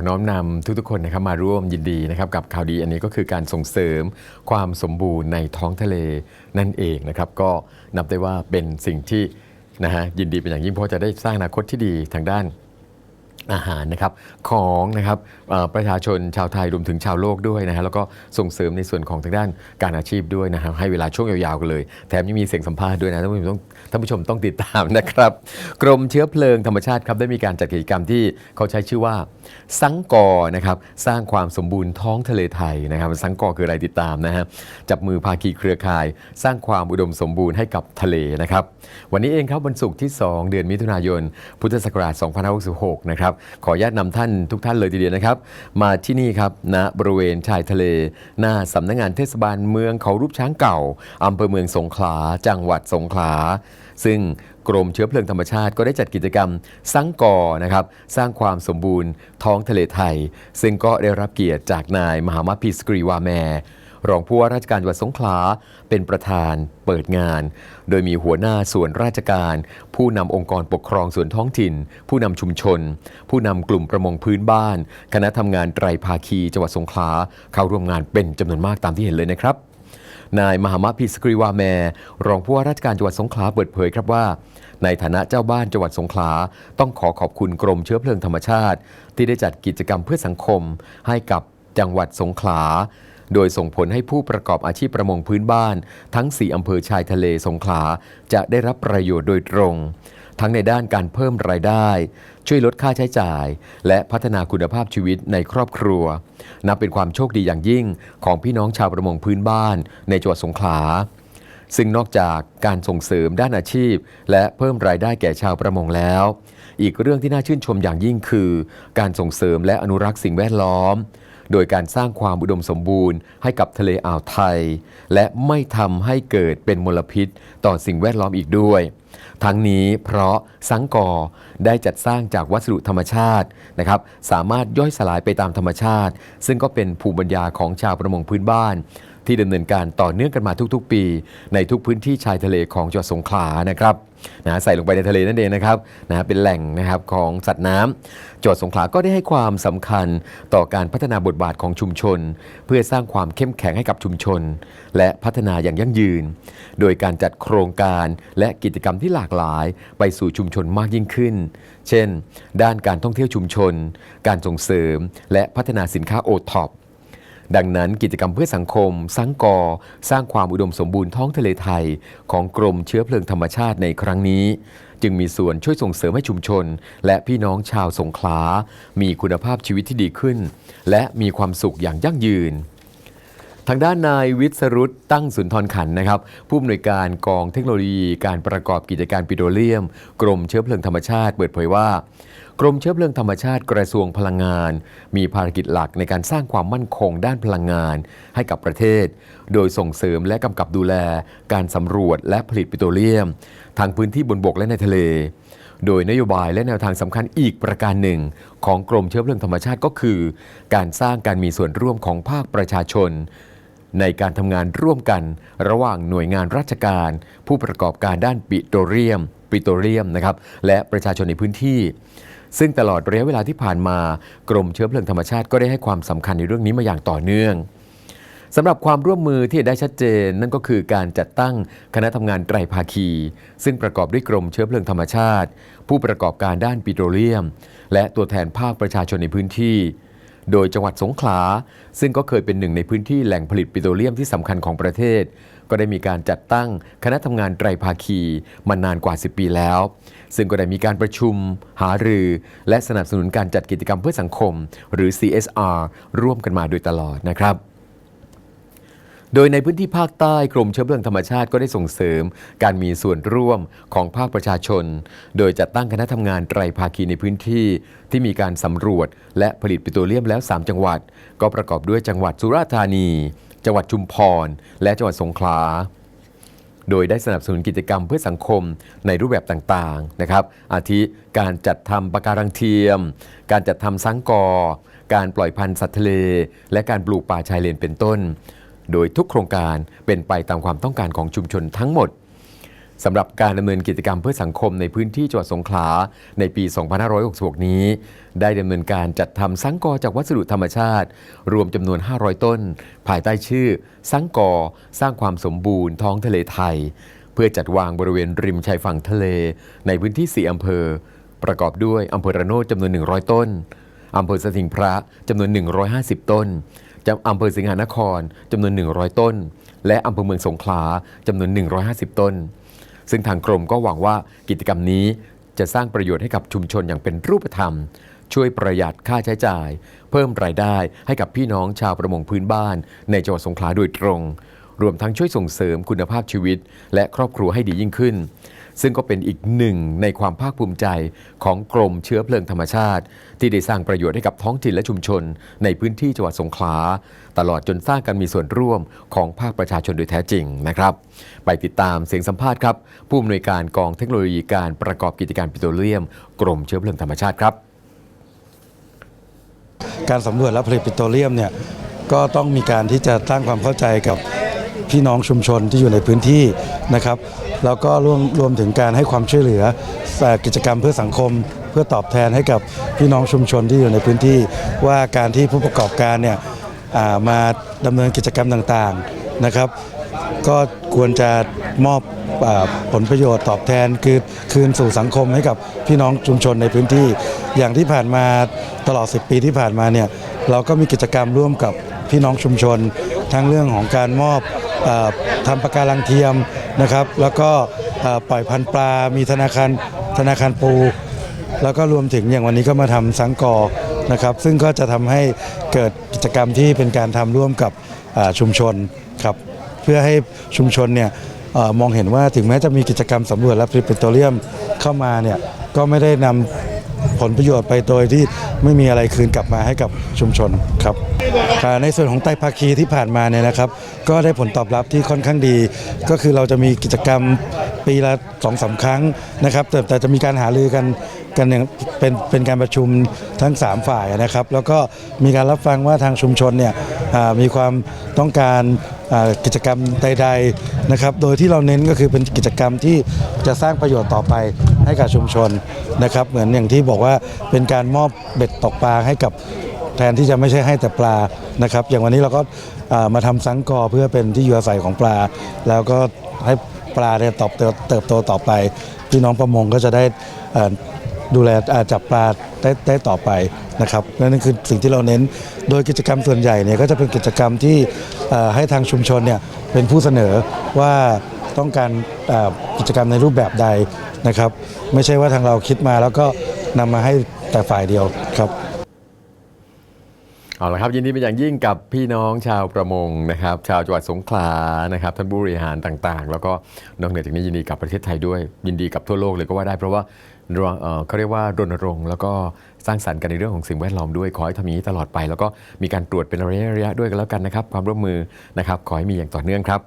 ขอน้อมนำทุกๆคนนะครับมาร่วมยินดีนะครับกับข่าวดีอันนี้ก็คือการส่งเสริมความสมบูรณ์ในท้องทะเลนั่นเองนะครับก็นับได้ว่าเป็นสิ่งที่นะฮะยินดีเป็นอย่างยิ่งเพราะจะได้สร้างอนาคตที่ดีทางด้าน อาหารนะครับของนะครับประชาชนชาวไทยรวมถึงชาวโลกด้วยนะฮะแล้วก็ส่งเสริมในส่วนของทางด้านการอาชีพด้วยนะครับให้เวลาช่วงยาวๆกันเลย แถมยังมีเสียงสัมภาษณ์ด้วยนะท่านผู้ชมต้องท่านผู้ชมต้องติดตามนะครับ กรมเชื้อเพลิงธรรมชาติครับได้มีการจัดกิจกรรมที่เขาใช้ชื่อว่า สังกอนะครับสร้างความสมบูรณ์ท้องทะเลไทยนะครับสังกอคืออะไรติดตามนะฮะจับมือภาคีเครือข่าย สร้างความอุดมสมบูรณ์ให้กับทะเลนะครับวันนี้เองครับวันศุกร์ที่ 2 เดือนมิถุนายน พุทธศักราช2566นะครับขออนุญาตนำท่านทุกท่านเลยทีเดียวนะครับ มาที่นี่ครับณบริเวณชายทะเล หน้าสำนักงานเทศบาลเมืองเขารูปช้างเก่าอำเภอเมืองสงขลาจังหวัดสงขลาซึ่งกรมเชื้อเพลิงธรรมชาติก็ได้จัดกิจกรรมสังกอนะครับ สร้างความสมบูรณ์ท้องทะเลไทย ซึ่งก็ได้รับเกียรติจากนายมหามาพีสกรีวาแม รองผู้ว่าราชการจังหวัดสงขลาเป็นประธานเปิดงาน โดยมีหัวหน้าส่วนราชการ ผู้นำองค์กรปกครองส่วนท้องถิ่น ผู้นำชุมชน ผู้นำกลุ่มประมงพื้นบ้าน คณะทำงานไตรภาคีจังหวัดสงขลาเข้าร่วมงานเป็นจำนวนมากตามที่เห็นเลยนะครับนายมหามะพีสกรีวาแมรองผู้ว่าราชการจังหวัดสงขลาเปิดเผยครับว่า ในฐานะเจ้าบ้านจังหวัดสงขลาต้องขอขอบคุณกรมเชื้อเพลิงธรรมชาติ ที่ได้จัดกิจกรรมเพื่อสังคมให้กับจังหวัดสงขลา โดยส่งผลให้ผู้ประกอบอาชีพประมงพื้นบ้าน ทั้ง 4 อำเภอชายทะเลสงขลาจะได้รับประโยชน์โดยตรง ทั้งในด้านการเพิ่มรายได้ ช่วยลดค่าใช้จ่าย และพัฒนาคุณภาพชีวิตในครอบครัว นับเป็นความโชคดีอย่างยิ่งของพี่น้องชาวประมงพื้นบ้าน ในจังหวัดสงขลาซึ่งนอกจากการส่งเสริมด้านอาชีพ และเพิ่มรายได้แก่ชาวประมงแล้ว อีกเรื่องที่น่าชื่นชมอย่างยิ่งคือ การส่งเสริมและอนุรักษ์สิ่งแวดล้อม โดยการสร้างความอุดมสมบูรณ์ให้กับทะเลอ่าวไทย และไม่ทำให้เกิดเป็นมลพิษต่อสิ่งแวดล้อมอีกด้วย ทั้งนี้เพราะสังกอได้จัดสร้างจากวัสดุธรรมชาตินะครับสามารถย่อยสลายไปตามธรรมชาติ ซึ่งก็เป็นภูมิปัญญาของชาวประมงพื้นบ้านที่ดำเนินการต่อเนื่องกันมาทุกๆ ปี ในทุกพื้นที่ชายทะเลของจังหวัดสงขลานะครับ นะใส่ลงไปในทะเลนั่นเองนะครับนะเป็นแหล่งนะครับของสัตว์น้ำจังหวัดสงขลาก็ได้ให้ความสำคัญต่อการพัฒนาบทบาทของชุมชน เพื่อสร้างความเข้มแข็งให้กับชุมชน และพัฒนาอย่างยั่งยืน โดยการจัดโครงการและกิจกรรมที่หลากหลาย ไปสู่ชุมชนมากยิ่งขึ้น เช่น ด้านการท่องเที่ยวชุมชน การส่งเสริม และพัฒนาสินค้าโอท็อป ดังนั้นกิจกรรมเพื่อสังคม สังกอ สร้างความอุดมสมบูรณ์ท้องทะเลไทย ของกรมเชื้อเพลิงธรรมชาติในครั้งนี้ จึงมีส่วนช่วยส่งเสริมให้ชุมชน และพี่น้องชาวสงขลา มีคุณภาพชีวิตที่ดีขึ้น และมีความสุขอย่างยั่งยืน ทางด้านนายวิศรุตตั้งสุนทรขันนะครับ ผู้อำนวยการกองเทคโนโลยีการประกอบกิจการปิโตรเลียม กรมเชื้อเพลิงธรรมชาติเปิดเผยว่ากรมเชื้อเพลิงธรรมชาติกระทรวงพลังงาน มีภารกิจหลักในการสร้างความมั่นคงด้านพลังงานให้กับประเทศ โดยส่งเสริมและกำกับดูแล การสำรวจและผลิตปิโตรเลียม ทางพื้นที่บนบกและในทะเล โดยนโยบายและแนวทางสำคัญอีกประการหนึ่ง ของกรมเชื้อเพลิงธรรมชาติก็คือ การสร้างการมีส่วนร่วมของภาคประชาชน ในการทำงานร่วมกันระหว่างหน่วยงานราชการ ผู้ประกอบการด้านปิโตรเลียมปิโตรเลียมนะครับและประชาชนในพื้นที่ ซึ่งตลอดระยะเวลาที่ผ่านมา กรมเชื้อเพลิงธรรมชาติก็ได้ให้ความสำคัญในเรื่องนี้มาอย่างต่อเนื่องสำหรับความร่วมมือที่ได้ชัดเจน นั่นก็คือการจัดตั้งคณะทำงานไตรภาคี ซึ่งประกอบด้วยกรมเชื้อเพลิงธรรมชาติ ผู้ประกอบการด้านปิโตรเลียม และตัวแทนภาคประชาชนในพื้นที่ โดยจังหวัดสงขลา ซึ่งก็เคยเป็นหนึ่งในพื้นที่แหล่งผลิตปิโตรเลียมที่สำคัญของประเทศ ก็ได้มีการจัดตั้งคณะทำงานไตรภาคีมานานกว่า 10 ปีแล้ว ซึ่งก็ได้มีการประชุม หารือ และสนับสนุนการจัดกิจกรรมเพื่อสังคม หรือ CSR ร่วมกันมาโดยตลอดนะครับ โดยในพื้นที่ภาคใต้กรมเชื้อเพลิงธรรมชาติก็ได้ส่งเสริม การมีส่วนร่วมของภาคประชาชน โดยจัดตั้งคณะทำงานไตรภาคีในพื้นที่ที่มีการสำรวจ และผลิตปิโตรเลียมแล้ว 3 จังหวัด ก็ประกอบด้วยจังหวัดสุราษฎร์ธานี จังหวัดชุมพร และจังหวัดสงขลาโดยได้สนับสนุนกิจกรรมเพื่อสังคมในรูปแบบต่างๆนะครับ อาทิการจัดทำปะการังเทียม การจัดทำสังกอ การปล่อยพันธุ์สัตว์ทะเล และการปลูกป่าชายเลนเป็นต้น โดยทุกโครงการเป็นไปตามความต้องการของชุมชนทั้งหมดสำหรับการดำเนินกิจกรรมเพื่อสังคมในพื้นที่จังหวัดสงขลาในปี 2566 นี้ ได้ดำเนินการจัดทำสังกอจากวัสดุธรรมชาติ รวมจำนวน 500 ต้น ภายใต้ชื่อ สังกอ สร้างความสมบูรณ์ท้องทะเลไทย เพื่อจัดวางบริเวณริมชายฝั่งทะเล ในพื้นที่ 4 อำเภอ ประกอบด้วยอำเภอระโนดจำนวน 100 ต้นอำเภอสถิงพระจำนวน 150 ต้น อำเภอสิงหานครจำนวน 100 ต้น และอำเภอเมืองสงขลาจำนวน 150 ต้น ซึ่งทางกรมก็หวังว่ากิจกรรมนี้จะสร้างประโยชน์ให้กับชุมชนอย่างเป็นรูปธรรม ช่วยประหยัดค่าใช้จ่าย เพิ่มรายได้ให้กับพี่น้องชาวประมงพื้นบ้าน ในจังหวัดสงขลาโดยตรง รวมทั้งช่วยส่งเสริมคุณภาพชีวิต และครอบครัวให้ดียิ่งขึ้น ซึ่งก็เป็นอีกหนึ่งในความภาคภูมิใจของกรมเชื้อเพลิงธรรมชาติ ที่ได้สร้างประโยชน์ให้กับท้องถิ่นและชุมชน ในพื้นที่จังหวัดสงขลา ตลอดจนสร้างการมีส่วนร่วมของภาคประชาชนโดยแท้จริงนะครับ ไปติดตามเสียงสัมภาษณ์ครับ ผู้อำนวยการกองเทคโนโลยีการประกอบกิจการปิโตรเลียม กรมเชื้อเพลิงธรรมชาติครับ การสำรวจและผลิตปิโตรเลียมเนี่ยก็ต้องมีการที่จะสร้างความเข้าใจกับ พี่น้องชุมชนที่อยู่ในพื้นที่นะครับ แล้วก็รวมรวมถึงการให้ความช่วยเหลือกิจกรรมเพื่อสังคม เพื่อตอบแทนให้กับพี่น้องชุมชนที่อยู่ในพื้นที่ ว่าการที่ผู้ประกอบการเนี่ยมาดำเนินกิจกรรมต่างๆนะครับ ก็ควรจะมอบผลประโยชน์ตอบแทนคือคืนสู่สังคมให้กับพี่น้องชุมชนในพื้นที่ อย่างที่ผ่านมาตลอด 10 ปีที่ผ่านมาเนี่ยเราก็มีกิจกรรมร่วมกับพี่น้องชุมชน ทั้งเรื่องของการมอบ ทำปะการังเทียมนะครับ แล้วก็ปล่อยพันปลา มีธนาคารธนาคารปู แล้วก็รวมถึงอย่างวันนี้ก็มาทำสังกอนะครับ ซึ่งก็จะทำให้เกิดกิจกรรมที่เป็นการทำร่วมกับชุมชนครับ เพื่อให้ชุมชนเนี่ยอมองเห็นว่าถึงแม้จะมีกิจกรรมสำรวจและผลิตปิโตรเลียมเข้ามาเนี่ยก็ไม่ได้นำ ผลประโยชน์ไปโดยที่ไม่มีอะไรคืนกลับมาให้กับชุมชนครับในส่วนของไตรภาคีที่ผ่านมาเนี่ยนะครับ ก็ได้ผลตอบรับที่ค่อนข้างดี ก็คือเราจะมีกิจกรรมปีละสองสามครั้งนะครับแต่แต่จะมีการหารือกันกันอย่างเป็นเป็นการประชุมทั้ง 3 ฝ่ายนะครับ แล้วก็มีการรับฟังว่าทางชุมชนเนี่ยมีความต้องการ กิจกรรมใดๆนะครับ โดยที่เราเน้นก็คือเป็นกิจกรรมที่จะสร้างประโยชน์ต่อไปให้กับชุมชนนะครับ เหมือนอย่างที่บอกว่าเป็นการมอบเบ็ดตกปลาให้กับแทนที่จะไม่ใช่ให้แต่ปลานะครับ อย่างวันนี้เราก็มาทำสังกอเพื่อเป็นที่อยู่อาศัยของปลา แล้วก็ให้ปลาเนี่ยตอบเติบโตต่อไปพี่น้องประมงก็จะได้อ่อ ดูแลจับปลาได้ได้ต่อไปนะครับนั่นคือสิ่งที่เราเน้น โดยกิจกรรมส่วนใหญ่เนี่ยก็จะเป็นกิจกรรมที่ให้ทางชุมชนเนี่ยเป็นผู้เสนอว่าต้องการกิจกรรมในรูปแบบใดนะครับ ไม่ใช่ว่าทางเราคิดมาแล้วก็นำมาให้แต่ฝ่ายเดียวครับ เอาละครับยินดีเป็นอย่างยิ่งกับพี่น้องชาวประมงนะครับ ชาวจังหวัดสงขลานะครับท่านผู้บริหารต่างๆ แล้วก็นอกเหนือจากนี้ยินดีกับประเทศไทยด้วย ยินดีกับทั่วโลกเลยก็ว่าได้เพราะว่าเอ่อเขาเรียกว่ารณรงค์แล้วก็สร้างสรรค์กันในเรื่องของสิ่งแวดล้อมด้วยขอให้ทำอย่างนี้ตลอดไป แล้วก็มีการตรวจเป็นระยะๆด้วยกันแล้วกันนะครับ ความร่วมมือนะครับขอให้มีอย่างต่อเนื่องครับ